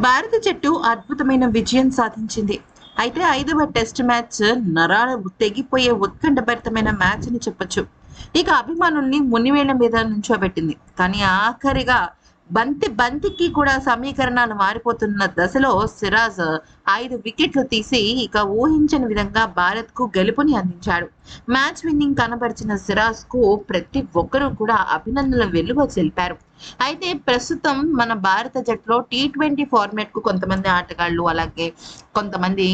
భారత జట్టు అద్భుతమైన విజయం సాధించింది. అయితే ఐదవ టెస్ట్ మ్యాచ్ నరాలు తెగిపోయే ఉత్కంఠభరితమైన మ్యాచ్ అని చెప్పొచ్చు. ఇక అభిమానుల్ని మునివేళ్ళ మీద నుంచోబెట్టింది. కానీ ఆఖరిగా బంతి బంతికి కూడా సమీకరణాలు మారిపోతున్న దశలో సిరాజ్ ఐదు వికెట్లు తీసి ఇక ఊహించని విధంగా భారత్కు గెలుపుని అందించాడు. మ్యాచ్ విన్నింగ్ కనబరిచిన సిరాజ్కు ప్రతి ఒక్కరూ కూడా అభినందనలు వెలువ తెలిపారు. అయితే ప్రస్తుతం మన భారత జట్టులో టీ ట్వంటీ ఫార్మాట్కు కొంతమంది ఆటగాళ్ళు అలాగే కొంతమంది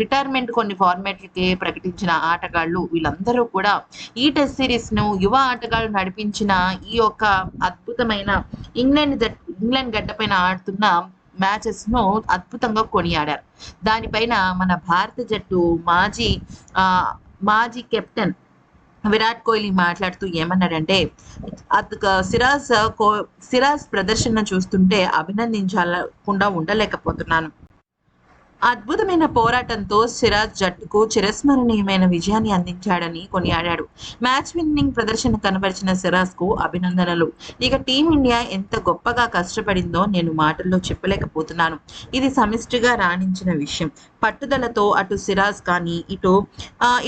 రిటైర్మెంట్ కొన్ని ఫార్మాట్లకి ప్రకటించిన ఆటగాళ్ళు వీళ్ళందరూ కూడా ఈ టెస్ట్ సిరీస్ను యువ ఆటగాళ్ళు నడిపించిన ఈ యొక్క అద్భుతమైన ఇంగ్లాండ్ జట్ ఇంగ్లాండ్ గడ్డపైన ఆడుతున్న మ్యాచెస్ను అద్భుతంగా కొనియాడారు. దానిపైన మన భారత జట్టు మాజీ ఆ మాజీ కెప్టెన్ విరాట్ కోహ్లీ మాట్లాడుతూ ఏమన్నాడంటే సిరాజ్ కో సిరాజ్ ప్రదర్శన చూస్తుంటే అభినందించాలకుండా ఉండలేకపోతున్నాను. అద్భుతమైన పోరాటంతో సిరాజ్ జట్టుకు చిరస్మరణీయమైన విజయాన్ని అందించాడని కొనియాడాడు. మ్యాచ్ విన్నింగ్ ప్రదర్శన కనబరిచిన సిరాజ్కు అభినందనలు. ఇక టీమిండియా ఎంత గొప్పగా కష్టపడిందో నేను మాటల్లో చెప్పలేకపోతున్నాను. ఇది సమిష్టిగా రాణించిన విషయం. పట్టుదలతో అటు సిరాజ్ కానీ ఇటు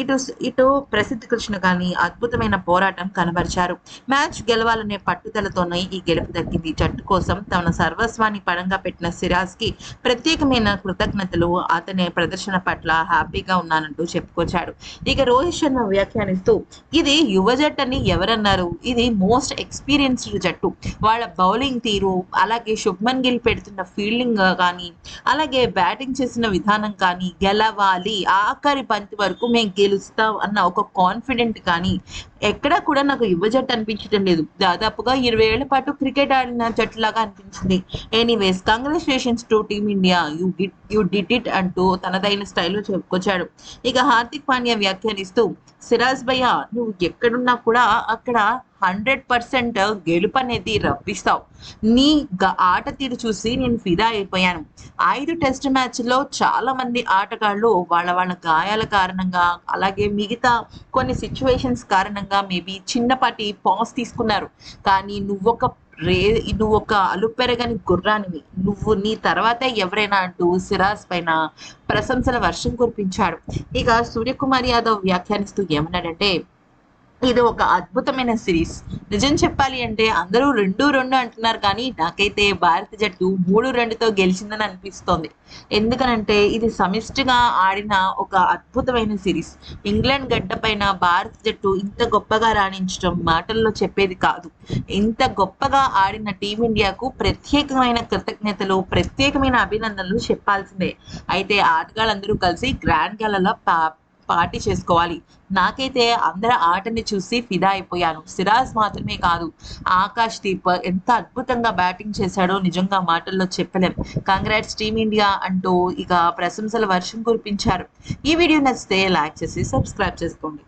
ఇటు ఇటు ప్రసిద్ధ కృష్ణ కానీ అద్భుతమైన పోరాటం కనబరిచారు. మ్యాచ్ గెలవాలనే పట్టుదలతోనే ఈ గెలుపు దక్కింది. జట్టు కోసం తన సర్వస్వాన్ని పడంగా పెట్టిన సిరాజ్కి ప్రత్యేకమైన కృతజ్ఞతలు అతని ప్రదర్శన పట్ల హ్యాపీగా ఉన్నానంటూ చెప్పుకొచ్చాడు. ఇక రోహిత్ శర్మ వ్యాఖ్యానిస్తూ ఇది యువ జట్టు అని ఎవరన్నారు? ఇది మోస్ట్ ఎక్స్పీరియన్స్డ్ జట్టు. వాళ్ళ బౌలింగ్ తీరు అలాగే శుభ్మన్ గిల్ పెడుతున్న ఫీల్డింగ్ కానీ అలాగే బ్యాటింగ్ చేసిన విధానం కానీ గెలవాలి ఆఖరి బంతి వరకు మేము గెలుస్తాం అన్న ఒక కాన్ఫిడెంట్ కానీ ఎక్కడా కూడా నాకు యువ జట్టు అనిపించడం లేదు. దాదాపుగా ఇరవై ఏళ్ళ పాటు క్రికెట్ ఆడిన జట్టులాగా అనిపించింది. Anyways congratulations to team India you did you did it అంటూ తనదైన స్టైల్లో చెప్పుకొచ్చాడు. ఇక హార్దిక్ పాండ్యా వ్యాఖ్యానిస్తూ సిరాజ్ భయ్య నువ్వు ఎక్కడున్నా కూడా అక్కడ హండ్రెడ్ పర్సెంట్ గెలుపు అనేది రప్పిస్తావు. నీ ఆట తీరు చూసి నేను ఫిదా అయిపోయాను. ఐదు టెస్ట్ మ్యాచ్లో చాలా మంది ఆటగాళ్ళు వాళ్ళ వాళ్ళ గాయాల కారణంగా అలాగే మిగతా కొన్ని సిచ్యువేషన్స్ కారణంగా మేబీ చిన్నపాటి పాస్ తీసుకున్నారు. కానీ నువ్వొక రే నువ్వు ఒక అలుపెరగని గుర్రానివి. నువ్వు నీ తర్వాత ఎవరైనా అంటూ సిరాజ్ పైన ప్రశంసల వర్షం కురిపించాడు. ఇక సూర్యకుమార్ యాదవ్ వ్యాఖ్యానిస్తూ ఏమన్నాడంటే ఇది ఒక అద్భుతమైన సిరీస్. నిజం చెప్పాలి అంటే అందరూ రెండు రెండు అంటున్నారు కానీ నాకైతే భారత జట్టు మూడు రెండుతో గెలిచిందని అనిపిస్తోంది. ఎందుకనంటే ఇది సమిష్టిగా ఆడిన ఒక అద్భుతమైన సిరీస్. ఇంగ్లాండ్ గడ్డ పైన భారత జట్టు ఇంత గొప్పగా రాణించడం మాటల్లో చెప్పేది కాదు. ఇంత గొప్పగా ఆడిన టీమిండియాకు ప్రత్యేకమైన కృతజ్ఞతలు ప్రత్యేకమైన అభినందనలు చెప్పాల్సిందే. అయితే ఆటగాళ్ళందరూ కలిసి గ్రాండ్ గలలో పార్టీ చేసుకోవాలి. నాకైతే అందరి ఆటని చూసి ఫిదా అయిపోయాను. సిరాజ్ మాత్రమే కాదు ఆకాష్ దీప్ ఎంత అద్భుతంగా బ్యాటింగ్ చేశాడో నిజంగా మాటల్లో చెప్పలేం. కంగ్రాట్స్ టీమిండియా అంటూ ఇక ప్రశంసల వర్షం కురిపించారు. ఈ వీడియో నచ్చితే లైక్ చేసి సబ్స్క్రైబ్ చేసుకోండి.